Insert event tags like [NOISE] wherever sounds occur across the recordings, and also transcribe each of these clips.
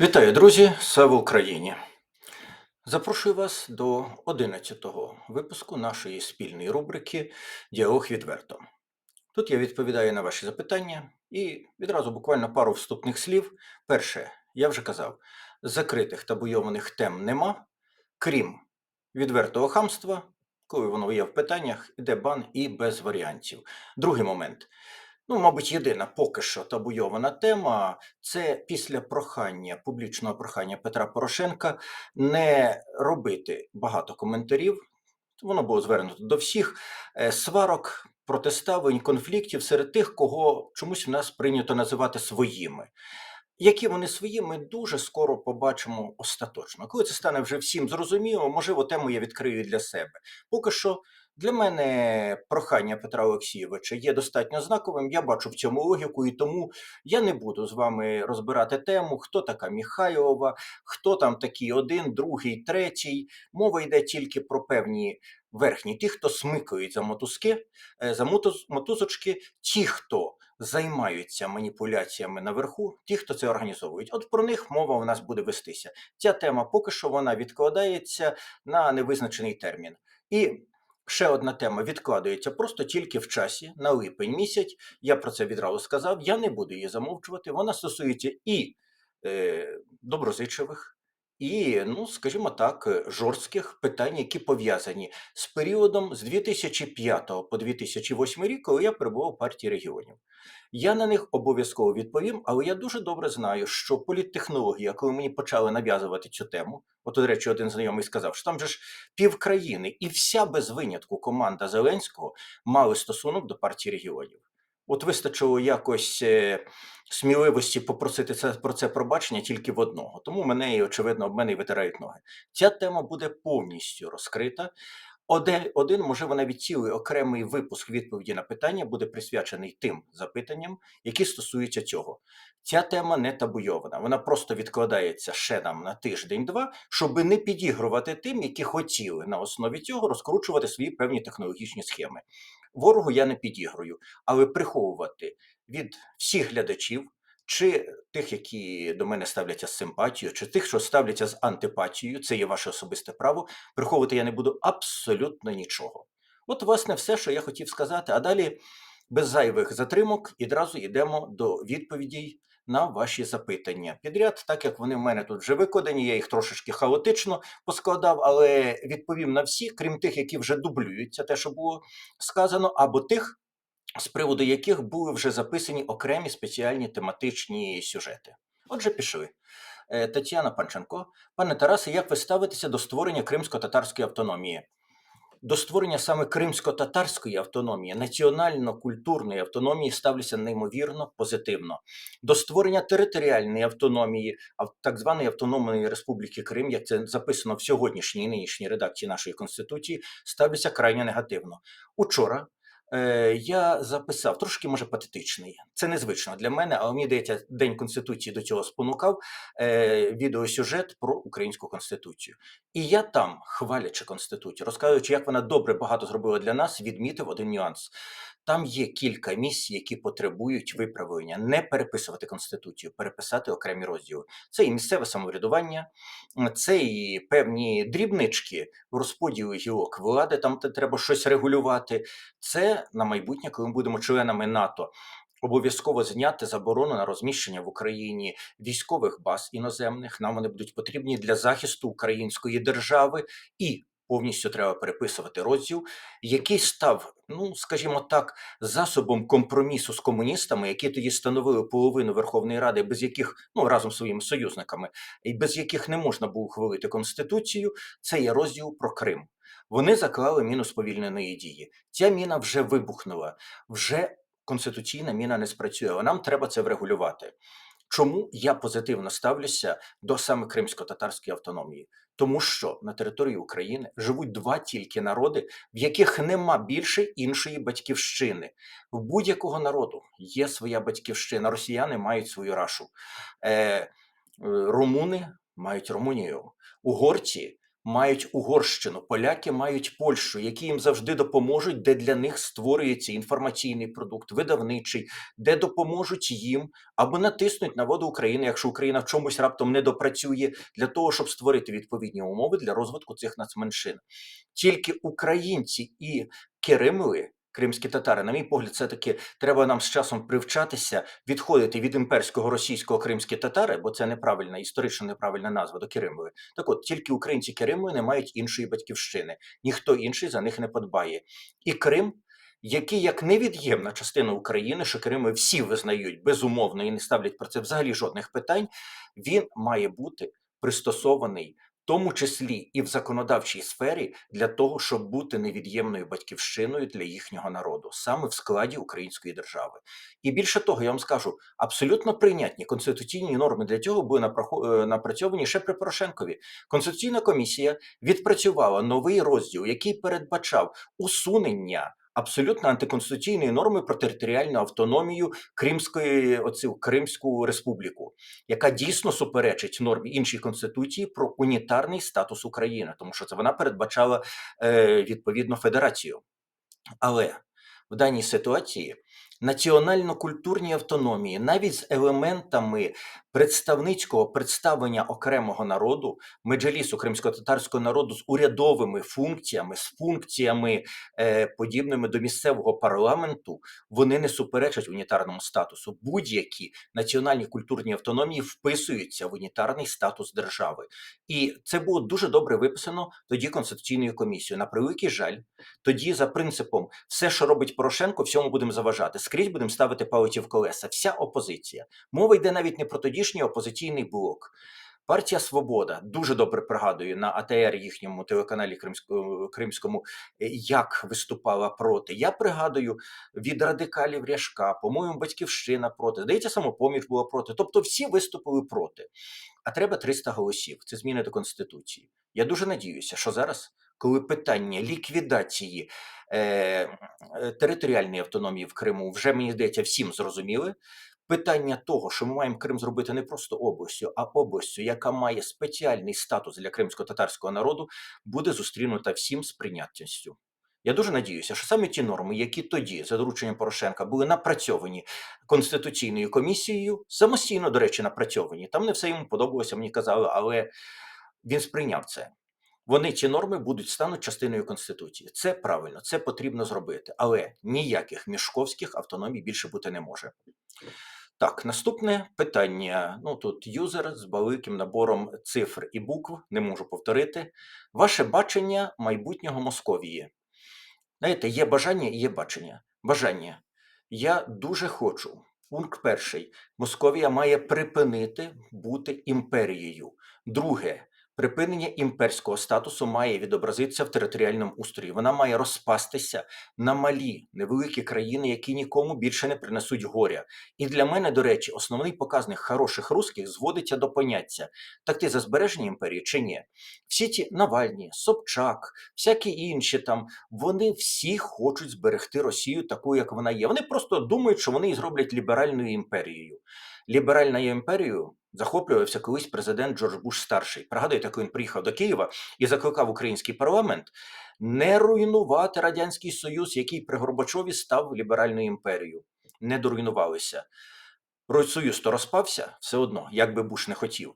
Вітаю, друзі! Слава Україні! Запрошую вас до 11-го випуску нашої спільної рубрики Діалог відверто. Тут я відповідаю на ваші запитання і відразу буквально пару вступних слів. Перше, я вже казав, закритих табуйованих тем нема, крім відвертого хамства, коли воно є в питаннях, іде бан і без варіантів. Другий момент. Ну, мабуть, єдина поки що табуйована тема це після прохання, публічного прохання Петра Порошенка не робити багато коментарів. Воно було звернуто до всіх е, сварок, протиставлень, конфліктів серед тих, кого чомусь в нас прийнято називати своїми. Які вони свої, ми дуже скоро побачимо остаточно. Коли це стане вже всім зрозуміло, можливо, тему я відкрию для себе. Поки що для мене прохання Петра Олексійовича є достатньо знаковим. Я бачу в цьому логіку, і тому я не буду з вами розбирати тему, хто така Міхайлова, хто там такий один, другий, третій. Мова йде тільки про певні верхні, ті, хто смикають за мотузки, е, за мотуз- мотузочки, ті, хто займаються маніпуляціями наверху, ті, хто це організовують. От про них мова у нас буде вестися. Ця тема поки що вона відкладається на невизначений термін. І ще одна тема відкладається просто тільки в часі на липень місяць. Я про це відразу сказав. Я не буду її замовчувати. Вона стосується і е, доброзичливих. І, ну, скажімо так, е, жорстких питань, які пов'язані з періодом з 2005 по 2008 рік, коли я перебував в партії регіонів. Я на них обов'язково відповім, але я дуже добре знаю, що політтехнологія, коли мені почали нав'язувати цю тему, от, до речі, один знайомий сказав, що там же ж пів країни і вся без винятку команда Зеленського мали стосунок до партії регіонів. От вистачило якось е, сміливості попросити це про це пробачення тільки в одного. Тому мене і очевидно об мене і витирають ноги. Ця тема буде повністю розкрита. Один, один, можливо, навіть цілий окремий випуск відповіді на питання буде присвячений тим запитанням, які стосуються цього. Ця тема не табуйована, вона просто відкладається ще нам на тиждень-два, щоб не підігрувати тим, які хотіли на основі цього розкручувати свої певні технологічні схеми. Ворогу я не підігрую, але приховувати від всіх глядачів, чи тих, які до мене ставляться з симпатією, чи тих, що ставляться з антипатією, це є ваше особисте право. Приховувати я не буду абсолютно нічого. От, власне, все, що я хотів сказати. А далі, без зайвих затримок, відразу йдемо до відповідей на ваші запитання. Підряд, так як вони в мене тут вже викладені, я їх трошечки хаотично поскладав, але відповім на всі, крім тих, які вже дублюються, те, що було сказано, або тих, з приводу яких були вже записані окремі спеціальні тематичні сюжети. Отже, пішли. Е, Тетяна Панченко, пане Тарасе, як ви ставитеся до створення кримсько-татарської автономії? До створення саме кримсько-татарської автономії, національно-культурної автономії ставлюся неймовірно позитивно. До створення територіальної автономії, ав- так званої автономної республіки Крим, як це записано в сьогоднішній нинішній редакції нашої конституції, ставлюся крайне негативно. Учора е, я записав трошки може патетичний. Це незвично для мене, але мені здається, День Конституції до цього спонукав е, відеосюжет про українську конституцію. І я там, хвалячи конституцію, розказуючи, як вона добре багато зробила для нас, відмітив один нюанс. Там є кілька місць, які потребують виправлення, не переписувати конституцію, переписати окремі розділи. Це і місцеве самоврядування, це і певні дрібнички в розподілі гілок влади, там треба щось регулювати. Це на майбутнє, коли ми будемо членами НАТО. Обов'язково зняти заборону на розміщення в Україні військових баз іноземних. Нам вони будуть потрібні для захисту української держави, і повністю треба переписувати розділ, який став, ну скажімо так, засобом компромісу з комуністами, які тоді становили половину Верховної Ради, без яких ну разом з своїми союзниками, і без яких не можна було ухвалити конституцію. Це є розділ про Крим. Вони заклали міну сповільненої дії. Ця міна вже вибухнула, вже конституційна міна не спрацює. Нам треба це врегулювати. Чому я позитивно ставлюся до саме кримсько-татарської автономії? Тому що на території України живуть два тільки народи, в яких нема більше іншої батьківщини. В будь-якого народу є своя батьківщина. Росіяни мають свою рашу, е, е, румуни мають Румунію, угорці мають Угорщину, поляки мають Польщу, які їм завжди допоможуть, де для них створюється інформаційний продукт, видавничий, де допоможуть їм або натиснуть на воду України, якщо Україна в чомусь раптом не допрацює, для того, щоб створити відповідні умови для розвитку цих нацменшин. Тільки українці і Керимли, кримські татари, на мій погляд, все таки треба нам з часом привчатися відходити від імперського російського кримські татари, бо це неправильна історично неправильна назва до Керимли. Так от тільки українці Керимли не мають іншої батьківщини, ніхто інший за них не подбає. І Крим. Який як невід'ємна частина України, що Крими всі визнають безумовно і не ставлять про це взагалі жодних питань, він має бути пристосований тому числі і в законодавчій сфері для того, щоб бути невід'ємною батьківщиною для їхнього народу, саме в складі української держави. І більше того, я вам скажу, абсолютно прийнятні конституційні норми для цього були е, напрацьовані ще при Порошенкові. Конституційна комісія відпрацювала новий розділ, який передбачав усунення. Абсолютно антиконституційної норми про територіальну автономію Кримської оцю Кримську республіку яка дійсно суперечить нормі іншій конституції про унітарний статус України, тому що це вона передбачала е, відповідно федерацію. Але в даній ситуації національно-культурні автономії, навіть з елементами представницького представлення окремого народу, меджелісу кримсько-татарського народу з урядовими функціями, з функціями е, подібними до місцевого парламенту, вони не суперечать унітарному статусу. Будь-які національні культурні автономії вписуються в унітарний статус держави. І це було дуже добре виписано тоді Конституційною комісією. На превеликий жаль, тоді за принципом все, що робить Порошенко, всьому будемо заважати. Скрізь будемо ставити палиці в колеса. Вся опозиція. Мова йде навіть не про тодішній опозиційний блок. Партія Свобода дуже добре пригадую на АТР їхньому телеканалі Кримському, Кримському, е, як виступала проти. Я пригадую від радикалів Ряшка, по-моєму, батьківщина проти. Здається, самопоміч була проти. Тобто всі виступили проти. А треба 300 голосів. Це зміни до Конституції. Я дуже надіюся, що зараз, коли питання ліквідації е, е, територіальної автономії в Криму вже мені здається всім зрозуміли. Питання того, що ми маємо Крим зробити не просто областю, а областю, яка має спеціальний статус для кримсько-татарського народу, буде зустрінута всім з. Я дуже надіюся, що саме ті норми, які тоді, за дорученням Порошенка, були напрацьовані конституційною комісією, самостійно, до речі, напрацьовані. Там не все йому подобалося, мені казали, але він сприйняв це. Вони ці норми будуть стануть частиною конституції. Це правильно, це потрібно зробити, але ніяких мішковських автономій більше бути не може. Так, наступне питання. Ну тут юзер з великим набором цифр і букв, не можу повторити. Ваше бачення майбутнього Московії. Знаєте, є бажання і є бачення. Бажання. Я дуже хочу. Пункт перший. Московія має припинити бути імперією. Друге. Припинення імперського статусу має відобразитися в територіальному устрої. Вона має розпастися на малі невеликі країни, які нікому більше не принесуть горя. І для мене, до речі, основний показник хороших русських зводиться до поняття: так ти за збереження імперії чи ні? Всі ті Навальні, Собчак, всякі інші там, вони всі хочуть зберегти Росію такою, як вона є. Вони просто думають, що вони зроблять ліберальною імперією. Ліберальною імперією захоплювався колись президент Джордж Буш старший. Пригадуєте, як він приїхав до Києва і закликав український парламент не руйнувати радянський союз, який при Горбачові став ліберальною імперією. Не доруйнувалися. Союз то розпався все одно, як би Буш не хотів,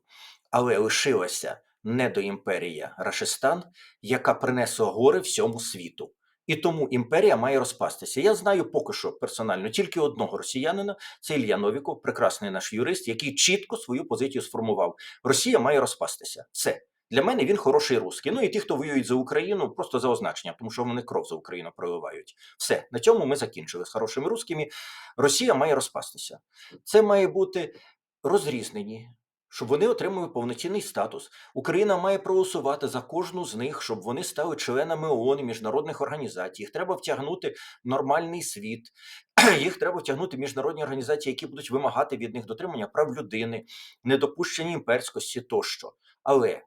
але лишилася недоімперія Рашистан, яка принесла гори всьому світу. І тому імперія має розпастися. Я знаю поки що персонально тільки одного росіянина, це Ілья Новіков, прекрасний наш юрист, який чітко свою позицію сформував. Росія має розпастися. Все. Для мене він хороший русський. Ну і ті, хто воюють за Україну, просто за означення, тому що вони кров за Україну проливають. Все, на цьому ми закінчили з хорошими русскими. Росія має розпастися. Це має бути розрізнені, щоб вони отримали повноцінний статус. Україна має проголосувати за кожну з них, щоб вони стали членами ООН і міжнародних організацій. Їх треба втягнути в нормальний світ. [CLEARS THROAT] Їх треба втягнути в міжнародні організації, які будуть вимагати від них дотримання прав людини, недопущення імперськості тощо. Але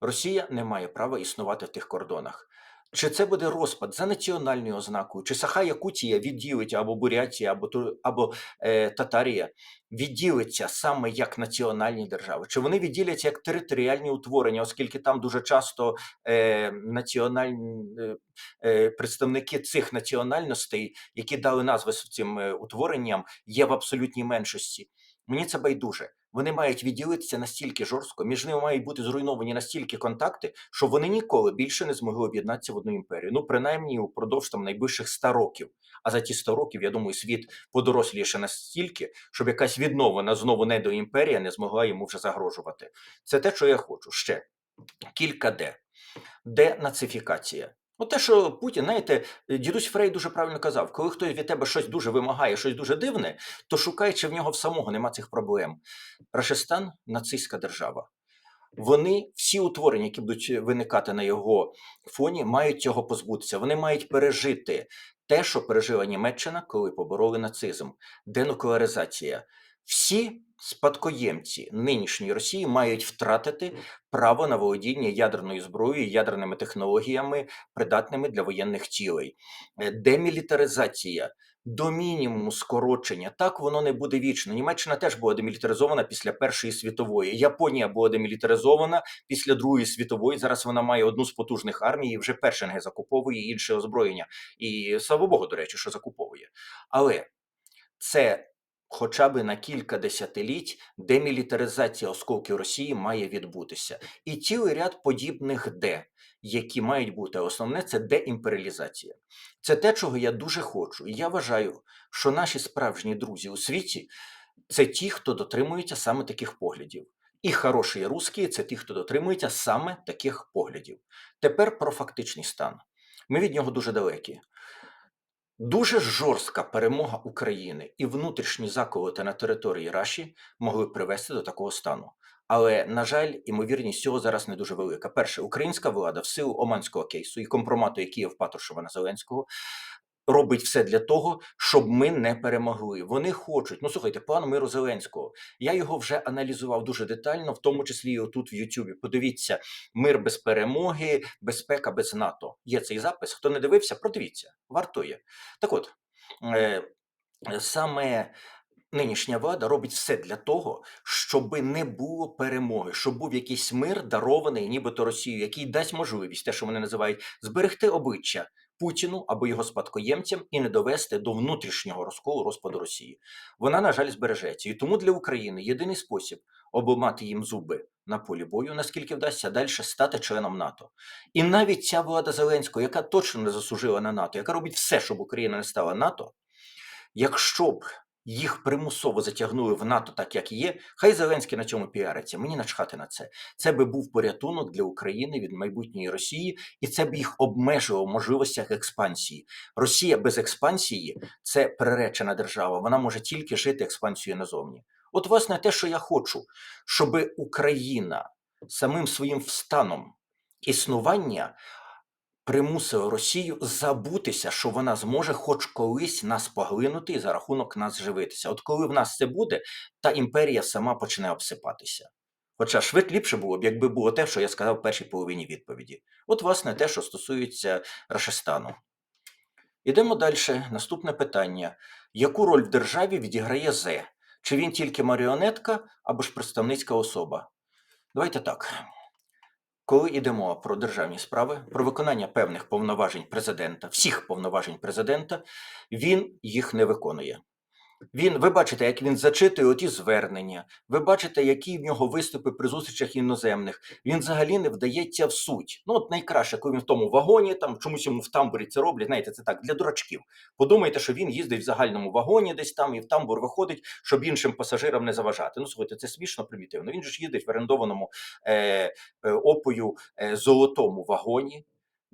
Росія не має права існувати в тих кордонах. Чи це буде розпад за національною ознакою, чи Саха-Якутія відділиться або Бурятія, або, або е, Татарія відділиться саме як національні держави? Чи вони відділяться як територіальні утворення, оскільки там дуже часто е, національні е, е, представники цих національностей, які дали назви цим е, утворенням, є в абсолютній меншості? Мені це байдуже. Вони мають відділитися настільки жорстко, між ними мають бути зруйновані настільки контакти, що вони ніколи більше не змогли об'єднатися в одну імперію. Ну, принаймні, упродовж там найближчих 100 років. А за ті 100 років, я думаю, світ подоросліє ще настільки, щоб якась відновлена знову недоімперія не змогла йому вже загрожувати. Це те, що я хочу. Ще кілька де. Денацифікація. От те, що Путін, знаєте, дідусь Фрей дуже правильно казав: коли хтось від тебе щось дуже вимагає, щось дуже дивне, то шукай, чи в нього в самого нема цих проблем. Рашистан нацистська держава. Вони всі утворення, які будуть виникати на його фоні, мають цього позбутися. Вони мають пережити те, що пережила Німеччина, коли побороли нацизм, денуклеаризація. Всі спадкоємці нинішньої Росії мають втратити право на володіння ядерною зброєю, ядерними технологіями, придатними для воєнних цілей. Е, Демілітаризація. До мінімуму скорочення так воно не буде вічно. Німеччина теж була демілітаризована після Першої світової. Японія була демілітаризована після Другої світової. Зараз вона має одну з потужних армій, і вже першинги закуповує інше озброєння. І слава Богу, до речі, що закуповує. Але це хоча б на кілька десятиліть демілітаризація осколків Росії має відбутися. І цілий ряд подібних де, які мають бути. Основне це деімперіалізація. Це те, чого я дуже хочу. І я вважаю, що наші справжні друзі у світі це ті, хто дотримується саме таких поглядів. І хороші русські це ті, хто дотримується саме таких поглядів. Тепер про фактичний стан. Ми від нього дуже далекі. Дуже жорстка перемога України і внутрішні заколоти на території Раші могли привести до такого стану. Але, на жаль, імовірність цього зараз не дуже велика. Перше, українська влада в силу Оманського кейсу і компромату, який є в Патрушева на Зеленського, робить все для того, щоб ми не перемогли. Вони хочуть. Ну слухайте, план миру Зеленського. Я його вже аналізував дуже детально, в тому числі і отут в Ютубі. Подивіться, мир без перемоги, безпека без НАТО. Є цей запис. Хто не дивився, продивіться, вартує. Так от. Е, Саме нинішня влада робить все для того, щоб не було перемоги, щоб був якийсь мир, дарований нібито Росією, який дасть можливість, те, що вони називають, зберегти обличчя Путіну або його спадкоємцям і не довести до внутрішнього розколу розпаду Росії. Вона, на жаль, збережеться. І тому для України єдиний спосіб обламати їм зуби на полі бою, наскільки вдасться далі стати членом НАТО. І навіть ця влада Зеленського, яка точно не заслужила на НАТО, яка робить все, щоб Україна не стала НАТО, якщо б їх примусово затягнули в НАТО так, як є, хай Зеленський на цьому піариться. Мені начхати на це. Це би був порятунок для України від майбутньої Росії, і це б їх обмежувало в можливостях експансії. Росія без експансії це приречена держава. Вона може тільки жити експансією назовні. От, власне, те, що я хочу, щоб Україна самим своїм встаном існування примусила Росію забутися, що вона зможе хоч колись нас поглинути і за рахунок нас живитися. От коли в нас це буде, та імперія сама почне обсипатися. Хоча швид ліпше було б, якби було те, що я сказав в першій половині відповіді. От, власне, те, що стосується Рашистану. Ідемо далі. Наступне питання: яку роль в державі відіграє Зе? Чи він тільки маріонетка або ж представницька особа? Давайте так. Коли йдемо про державні справи, про виконання певних повноважень президента, всіх повноважень президента, він їх не виконує. Він, ви бачите, як він зачитує оті звернення, ви бачите, які в нього виступи при зустрічах іноземних. Він взагалі не вдається в суть. Ну, от найкраще, коли він в тому вагоні, там чомусь йому в тамбурі це роблять. Знаєте, це так для дурачків. Подумайте, що він їздить в загальному вагоні, десь там і в тамбур виходить, щоб іншим пасажирам не заважати. Ну, слухайте, це смішно примітивно. Він же ж їздить в орендованому е, е, опою е, золотому вагоні.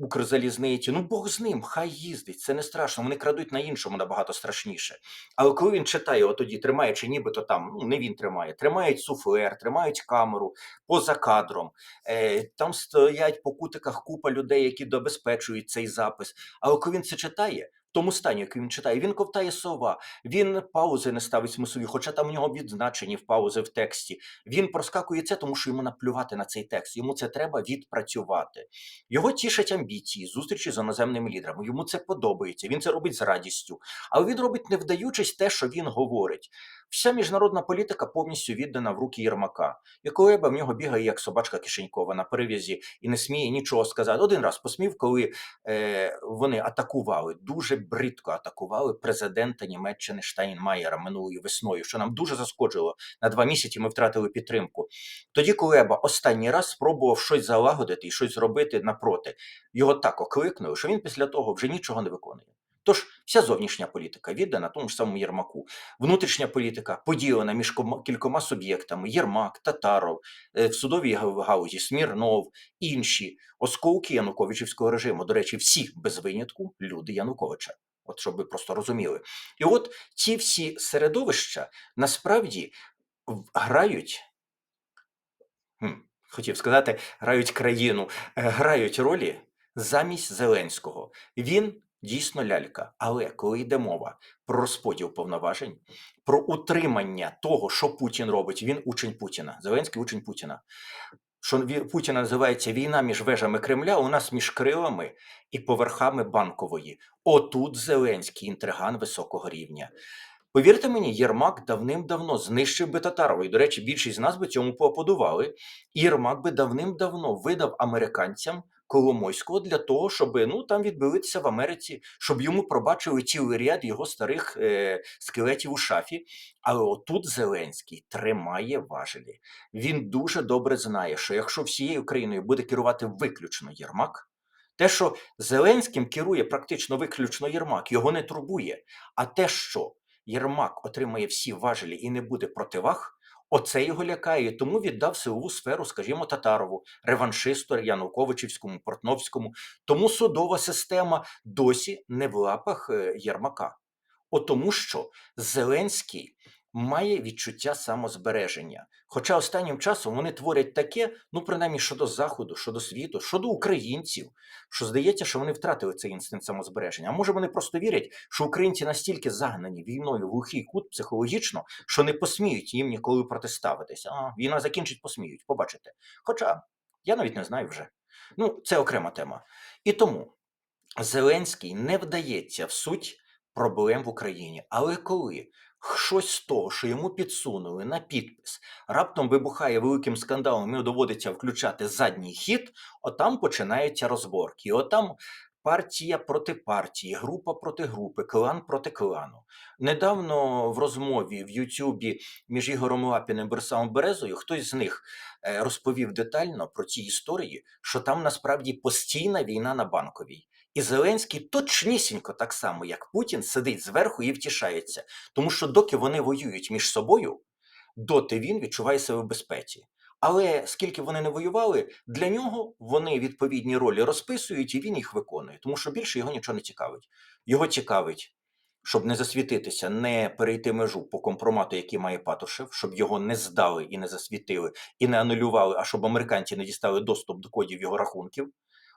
Укрзалізниці, ну Бог з ним, хай їздить, це не страшно. Вони крадуть на іншому набагато страшніше. Але коли він читає, отоді тоді тримаючи, нібито там, ну не він тримає, тримають суфлер, тримають камеру поза кадром. Е, там стоять по кутиках купа людей, які добезпечують цей запис. Але коли він це читає, тому стані, який він читає. Він ковтає слова, він паузи не ставить смислові, хоча там у нього відзначені в паузи в тексті. Він проскакує це, тому що йому наплювати на цей текст. Йому це треба відпрацювати. Його тішать амбіції, зустрічі з іноземними лідерами. Йому це подобається. Він це робить з радістю. Але він робить, не вдаючись те, що він говорить. Вся міжнародна політика повністю віддана в руки Єрмака. І Кулеба в нього бігає як собачка кишенькова на перев'язі і не сміє нічого сказати. Один раз посмів, коли е, вони атакували, дуже бридко атакували президента Німеччини Штайнмаєра минулої весною, що нам дуже заскочило. На два місяці ми втратили підтримку. Тоді Кулеба останній раз спробував щось залагодити і щось зробити напроти. Його так окликнули, що він після того вже нічого не виконує. Тож вся зовнішня політика віддана тому ж самому Єрмаку. Внутрішня політика поділена між кількома суб'єктами: Єрмак, Татаров, е, в судовій гаузі Смірнов, інші осколки Януковичівського режиму. До речі, всі без винятку люди Януковича. От щоб ви просто розуміли. І от ці всі середовища насправді грають. Хотів сказати, грають країну, е, грають ролі замість Зеленського. Він дійсно лялька. Але коли йде мова про розподіл повноважень, про утримання того, що Путін робить, він учень Путіна. Зеленський учень Путіна. Що Путіна називається війна між вежами Кремля, у нас між крилами і поверхами банкової. Отут Зеленський інтриган високого рівня. Повірте мені, Єрмак давним-давно знищив би Татарова. І, до речі, більшість з нас би цьому поаплодували. І Єрмак би давним-давно видав американцям Коломойського для того, щоб ну там відбилитися в Америці, щоб йому пробачили цілий ряд його старих е, скелетів у шафі. Але отут Зеленський тримає важелі. Він дуже добре знає, що якщо всією країною буде керувати виключно Єрмак, те, що Зеленським керує практично виключно Єрмак, його не турбує. А те, що Єрмак отримає всі важелі і не буде противаг, оце його лякає. Тому віддав силову сферу, скажімо, Татарову, реваншисту Януковичівському, Портновському. Тому судова система досі не в лапах е, Єрмака. О тому, що Зеленський має відчуття самозбереження. Хоча останнім часом вони творять таке, ну принаймні щодо заходу, щодо світу, щодо українців, що здається, що вони втратили цей інстинкт самозбереження. А може вони просто вірять, що українці настільки загнані війною в глухий кут психологічно, що не посміють їм ніколи протиставитися. А війна закінчить, посміють, побачите. Хоча я навіть не знаю вже. Ну, це окрема тема. І тому Зеленський не вдається в суть проблем в Україні. Але коли щось з того, що йому підсунули на підпис, раптом вибухає великим скандалом і доводиться включати задній хід, отам починаються розборки. Отам партія проти партії, група проти групи, клан проти клану. Недавно в розмові в Ютубі між Ігорем Лапіним і Борисом Березою хтось з них е, розповів детально про ці історії, що там насправді постійна війна на банковій. І Зеленський точнісінько так само, як Путін, сидить зверху і втішається. Тому що доки вони воюють між собою, доти він відчуває себе в безпеці. Але скільки вони не воювали, для нього вони відповідні ролі розписують і він їх виконує, тому що більше його нічого не цікавить. Його цікавить, щоб не засвітитися, не перейти межу по компромату, який має Патушев, щоб його не здали і не засвітили, і не анулювали, а щоб американці не дістали доступ до кодів його рахунків.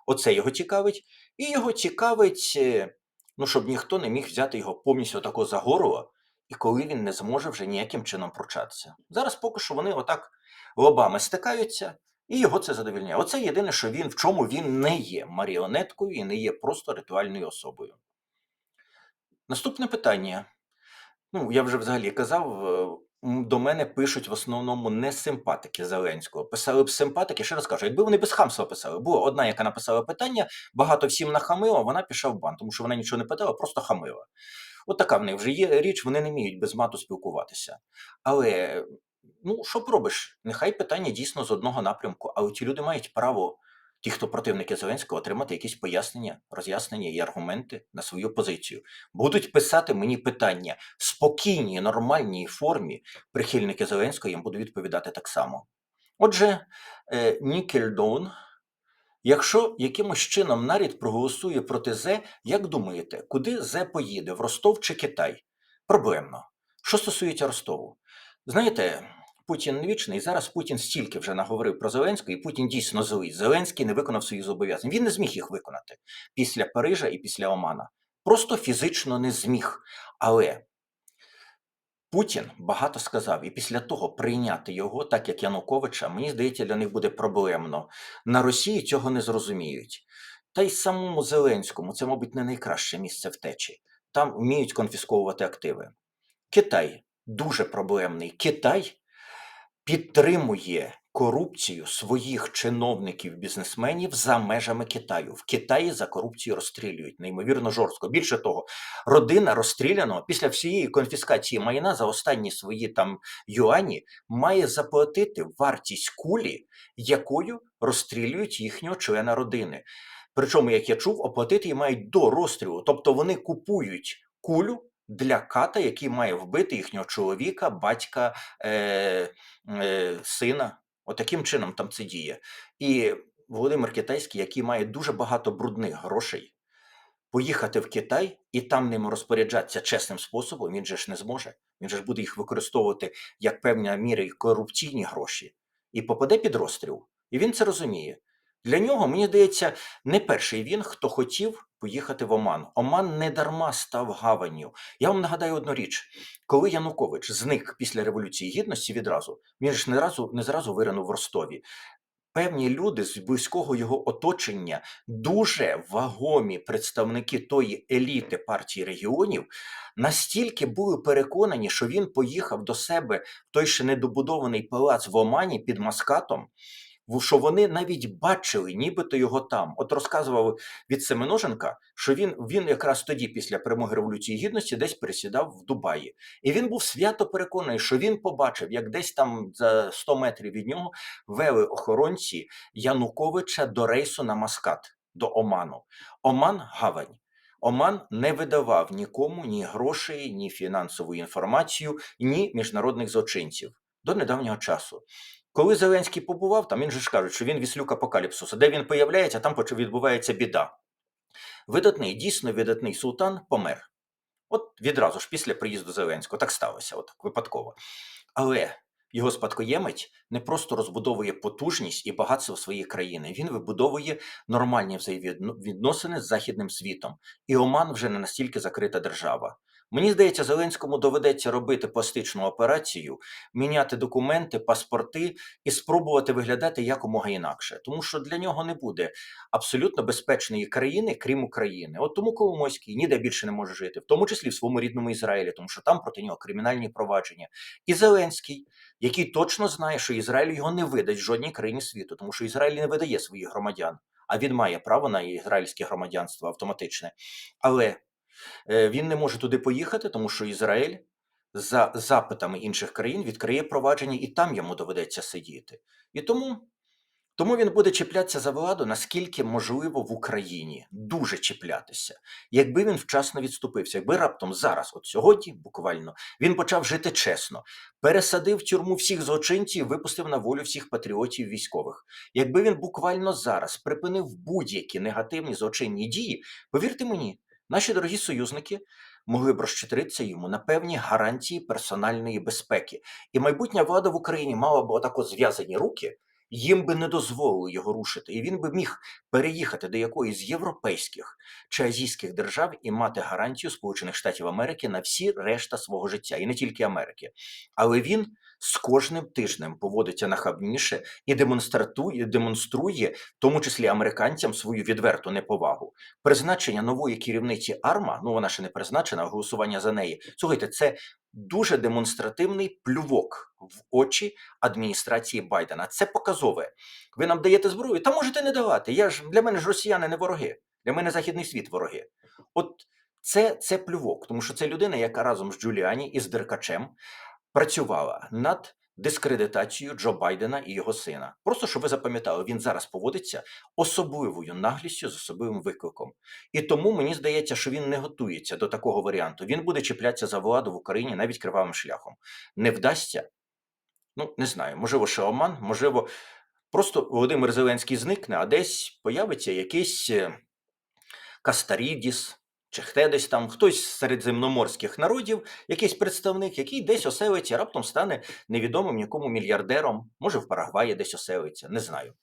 Оце його цікавить. І його цікавить, е, ну, щоб ніхто не міг взяти його повністю тако за горло, і коли він не зможе вже ніяким чином пручатися. Зараз поки що вони отак лобами стикаються, і його це задовільняє. Оце єдине, що він в чому він не є маріонеткою і не є просто ритуальною особою. Наступне питання. Ну, я вже взагалі казав, е, до мене пишуть в основному не симпатики Зеленського. Писали б симпатики, ще раз кажу, якби вони без хамства писали. Була одна, яка написала питання, багато всім нахамила, вона пішла в бан, тому що вона нічого не питала, просто хамила. От така в них вже є річ, вони не вміють без мату спілкуватися. Але ну, що пробиш? Нехай питання дійсно з одного напрямку, але ті люди мають право, ті, хто противники Зеленського, отримати якісь пояснення, роз'яснення і аргументи на свою позицію. Будуть писати мені питання в спокійній, нормальній формі. Прихильники Зеленського їм буду відповідати так само. Отже, е, Нікельдон, якщо якимось чином нарід проголосує проти ЗЕ, як думаєте, куди ЗЕ поїде? В Ростов чи Китай? Проблемно. Що стосується Ростову, знаєте, Путін вічний. Зараз Путін стільки вже наговорив про Зеленського, і Путін дійсно злий. Зеленський не виконав своїх зобов'язань. Він не зміг їх виконати після Парижа і після Омана. Просто фізично не зміг. Але Путін багато сказав, і після того прийняти його, так як Януковича, мені здається, для них буде проблемно. На Росії цього не зрозуміють. Та й самому Зеленському це, мабуть, не найкраще місце втечі. Там вміють конфісковувати активи. Китай дуже проблемний. Китай підтримує корупцію своїх чиновників, бізнесменів за межами Китаю. В Китаї за корупцію розстрілюють неймовірно жорстко. Більше того, родина розстріляного після всієї конфіскації майна за останні свої там юані має заплатити вартість кулі, якою розстрілюють їхнього члена родини. Причому, як я чув, оплатити її мають до розстрілу, тобто вони купують кулю для ката, який має вбити їхнього чоловіка, батька, е, е, сина. Отаким чином там це діє. І Володимир Китайський, який має дуже багато брудних грошей, поїхати в Китай і там ними розпоряджатися чесним способом, він же ж не зможе. Він же ж буде їх використовувати як певна міри корупційні гроші і попаде під розстріл. І він це розуміє. Для нього, мені здається, не перший він, хто хотів поїхати в Оман. Оман не дарма став гаванню. Я вам нагадаю одну річ: коли Янукович зник після Революції Гідності відразу, він ж не разу не зразу виринув в Ростові. Певні люди з близького його оточення, дуже вагомі представники тої еліти партії регіонів, настільки були переконані, що він поїхав до себе в той ще недобудований палац в Омані під Маскатом, що вони навіть бачили, нібито його там. От розказував від Семеноженка, що він, він якраз тоді, після перемоги Революції Гідності, десь пересідав в Дубаї. І він був свято переконаний, що він побачив, як десь там за 100 метрів від нього вели охоронці Януковича до рейсу на Маскат, до Оману. Оман гавань. Оман не видавав нікому ні грошей, ні фінансову інформацію, ні міжнародних злочинців до недавнього часу. Коли Зеленський побував, там він же ж кажуть, що він віслюк апокаліпсису. Де він появляється, там відбувається біда. Видатний, дійсно видатний султан помер. От відразу ж після приїзду Зеленського. Так сталося, от так, випадково. Але його спадкоємець не просто розбудовує потужність і багатство своєї країни. Він вибудовує нормальні взаємовідносини з західним світом. І Оман вже не настільки закрита держава. Мені здається, Зеленському доведеться робити пластичну операцію, міняти документи, паспорти і спробувати виглядати якомога інакше, тому що для нього не буде абсолютно безпечної країни, крім України. От тому Коломойський ніде більше не може жити, в тому числі в своєму рідному Ізраїлі, тому що там проти нього кримінальні провадження. І Зеленський, який точно знає, що Ізраїль його не видасть жодній країні світу, тому що Ізраїль не видає своїх громадян, а він має право на ізраїльське громадянство автоматичне. Але він не може туди поїхати, тому що Ізраїль за запитами інших країн відкриє провадження, і там йому доведеться сидіти. І тому, тому він буде чіплятися за владу, наскільки можливо в Україні, дуже чіплятися. Якби він вчасно відступився, якби раптом зараз, от сьогодні, буквально, він почав жити чесно, пересадив в тюрму всіх злочинців, випустив на волю всіх патріотів військових. Якби він буквально зараз припинив будь-які негативні злочинні дії, повірте мені, наші дорогі союзники могли б розчетритися йому на певні гарантії персональної безпеки. І майбутня влада в Україні мала б отако зв'язані руки, їм би не дозволили його рушити, і він би міг переїхати до якоїсь з європейських чи азійських держав і мати гарантію Сполучених Штатів Америки на всі решта свого життя, і не тільки Америки. Але він з кожним тижнем поводиться нахабніше і демонстратує, демонструє, в тому числі американцям, свою відверту неповагу. Призначення нової керівниці АРМА, ну вона ще не призначена, а голосування за неї. Слухайте, це дуже демонстративний плювок в очі адміністрації Байдена. Це показове. Ви нам даєте зброю, та можете не давати. Я ж для мене ж росіяни не вороги. Для мене західний світ вороги. От це, це плювок, тому що це людина, яка разом з Джуліані і з Деркачем працювала над дискредитацією Джо Байдена і його сина. Просто щоб ви запам'ятали, він зараз поводиться особливою наглістю з особливим викликом. І тому мені здається, що він не готується до такого варіанту. Він буде чіплятися за владу в Україні навіть кривавим шляхом. Не вдасться. Ну, не знаю, можливо, ще можливо, просто Володимир Зеленський зникне, а десь появиться якийсь е, Кастарідіс, чи хто десь там, хтось з середземноморських народів, якийсь представник, який десь оселиться, раптом стане невідомим якому мільярдером, може в Парагваї десь оселиться, не знаю.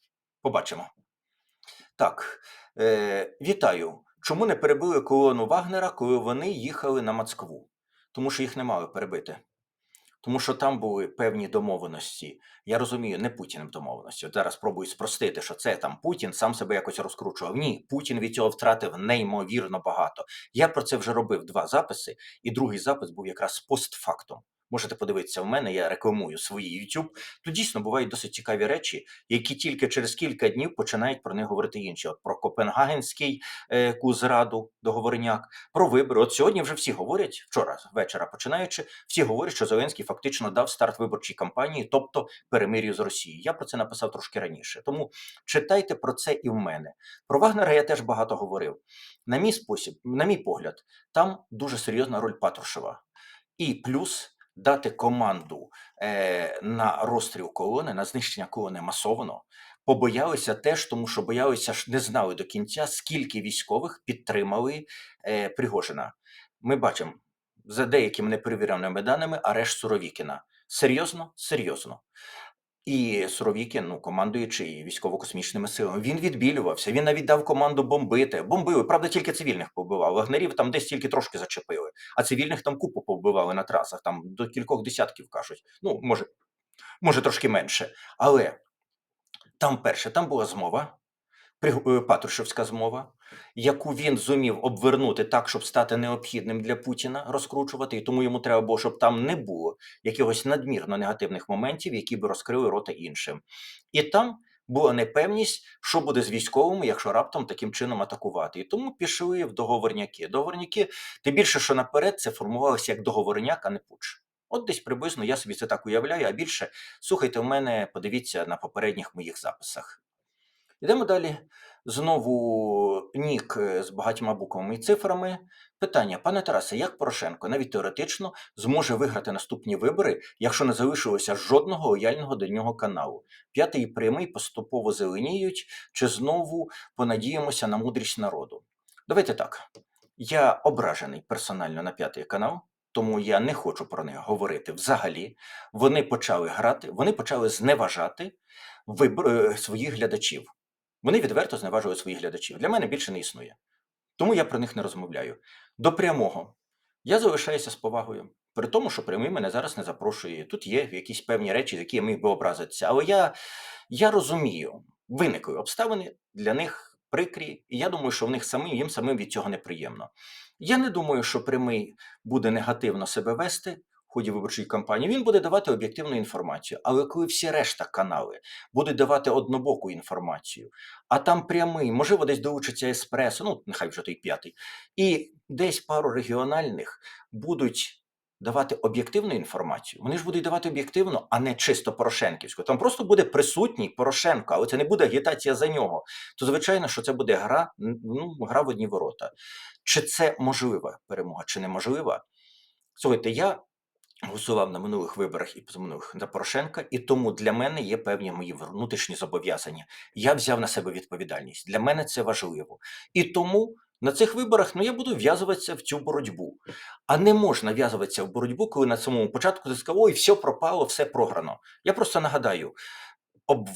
Побачимо. Так, е, вітаю. Чому не перебили колону Вагнера, коли вони їхали на Москву? Тому що їх не мали перебити. Тому що там були певні домовленості. Я розумію, не Путіним домовленості. От зараз спробую спростити, що це там Путін сам себе якось розкручував. Ні, Путін від цього втратив неймовірно багато. Я про це вже робив два записи, і другий запис був якраз постфактум. Можете подивитися в мене, я рекламую свої YouTube. Тут дійсно бувають досить цікаві речі, які тільки через кілька днів починають про них говорити інші. От про Копенгагенський е, кузраду договорняк, про вибори. От сьогодні вже всі говорять, вчора вечора починаючи, всі говорять, що Зеленський фактично дав старт виборчій кампанії, тобто перемир'ю з Росією. Я про це написав трошки раніше. Тому читайте про це і в мене. Про Вагнера я теж багато говорив. На мій спосіб, на мій погляд, там дуже серйозна роль Патрушева. І плюс дати команду е, на розстріл колони, на знищення колони масовано. Побоялися теж, тому що боялися не знали до кінця, скільки військових підтримали е, Пригожина. Ми бачимо за деякими неперевіреними даними арешт Суровікіна. Серйозно, серйозно. І Суровікін, ну, командуючий військово-космічними силами, він відбілювався. Він навіть дав команду бомбити. Бомбили, правда, тільки цивільних побивав. Вагнерів там десь тільки трошки зачепили, а цивільних там купу повбивали на трасах, там до кількох десятків кажуть. Ну, може, може трошки менше. Але там перше, там була змова, Патрушевська змова, яку він зумів обвернути так, щоб стати необхідним для Путіна, розкручувати, і тому йому треба було, щоб там не було якихось надмірно негативних моментів, які би розкрили рота іншим. І там була непевність, що буде з військовими, якщо раптом таким чином атакувати. І тому пішли в договорняки. Договорняки, тим більше, що наперед це формувалося як договорняк, а не пуч. От десь приблизно я собі це так уявляю, а більше слухайте в мене, подивіться на попередніх моїх записах. Йдемо далі. Знову нік е, з багатьма буквами і цифрами. Питання, пане Тарасе, як Порошенко навіть теоретично зможе виграти наступні вибори, якщо не залишилося жодного лояльного до нього каналу? П'ятий прямий поступово зеленіють, чи знову понадіємося на мудрість народу? Давайте так. Я ображений персонально на п'ятий канал, тому я не хочу про них говорити взагалі. Вони почали грати, вони почали зневажати вибор... е, своїх глядачів. Вони відверто зневажують своїх глядачів. Для мене більше не існує. Тому я про них не розмовляю. До прямого. Я залишаюся з повагою. При тому, що прямий мене зараз не запрошує. Тут є якісь певні речі, з які я міг би образитися. Але я, я розумію, виникли обставини для них прикрі, і я думаю, що в них самим їм самим від цього неприємно. Я не думаю, що прямий буде негативно себе вести ході виборчої кампанії. Він буде давати об'єктивну інформацію. Але коли всі решта канали будуть давати однобоку інформацію, а там прямий, можливо, десь долучиться еспресо, ну нехай вже той п'ятий, і десь пару регіональних будуть. Давати об'єктивну інформацію, вони ж будуть давати об'єктивно, а не чисто Порошенківську. Там просто буде присутній Порошенко, але це не буде агітація за нього. То звичайно, що це буде гра, ну гра в одні ворота. Чи це можлива перемога, чи неможлива? Слухайте, я голосував на минулих виборах і позаминулих на Порошенка, і тому для мене є певні мої внутрішні зобов'язання. Я взяв на себе відповідальність. Для мене це важливо. І тому на цих виборах ну, я буду в'язуватися в цю боротьбу. А не можна в'язуватися в боротьбу, коли на самому початку ти сказав, ой, все пропало, все програно. Я просто нагадаю. Об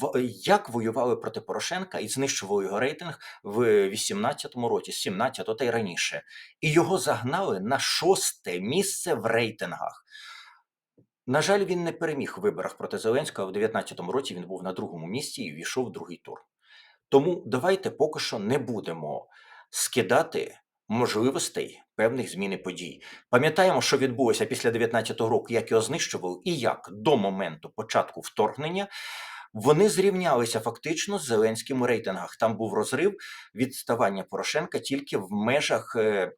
як воювали проти Порошенка і знищували його рейтинг в 18-му році, з 17-го та й раніше, і його загнали на шосте місце в рейтингах. На жаль, він не переміг в виборах проти Зеленського. В 19-му році він був на другому місці і війшов в другий тур. Тому давайте поки що не будемо скидати можливостей певних змін і подій. Пам'ятаємо, що відбулося після 19-го року, як його знищували, і як до моменту початку вторгнення. Вони зрівнялися фактично з Зеленським у рейтингах. Там був розрив відставання Порошенка тільки в межах е,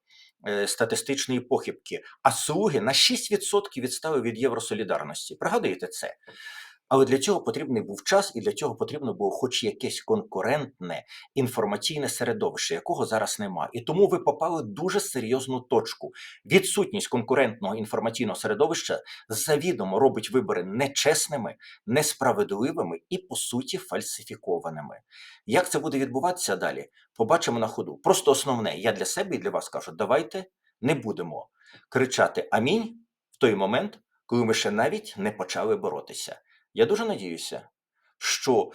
е, статистичної похибки, а слуги на 6% відстали від Євросолідарності. Пригадуєте це? Але для цього потрібний був час, і для цього потрібно було хоч якесь конкурентне інформаційне середовище, якого зараз нема. І тому ви попали в дуже серйозну точку. Відсутність конкурентного інформаційного середовища завідомо робить вибори нечесними, несправедливими і, по суті, фальсифікованими. Як це буде відбуватися далі? Побачимо на ходу. Просто основне, я для себе і для вас кажу: давайте не будемо кричати Амінь в той момент, коли ми ще навіть не почали боротися. Я дуже надіюся, що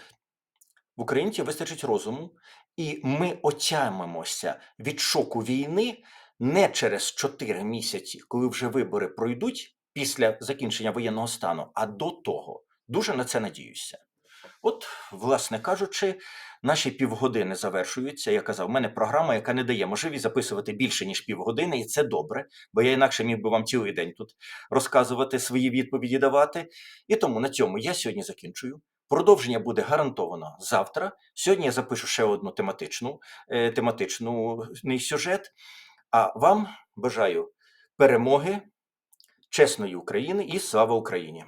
в українців вистачить розуму І ми отямимося від шоку війни не через 4 місяці, коли вже вибори пройдуть після закінчення воєнного стану, а до того. Дуже на це надіюся. От, власне кажучи, наші півгодини завершуються. Я казав, в мене програма, яка не дає можливість записувати більше ніж півгодини, і це добре, бо я інакше міг би вам цілий день тут розказувати свої відповіді давати. І тому на цьому я сьогодні закінчую. Продовження буде гарантовано завтра. Сьогодні я запишу ще одну тематичну, е, тематичний сюжет. А вам бажаю перемоги, чесної України і слава Україні!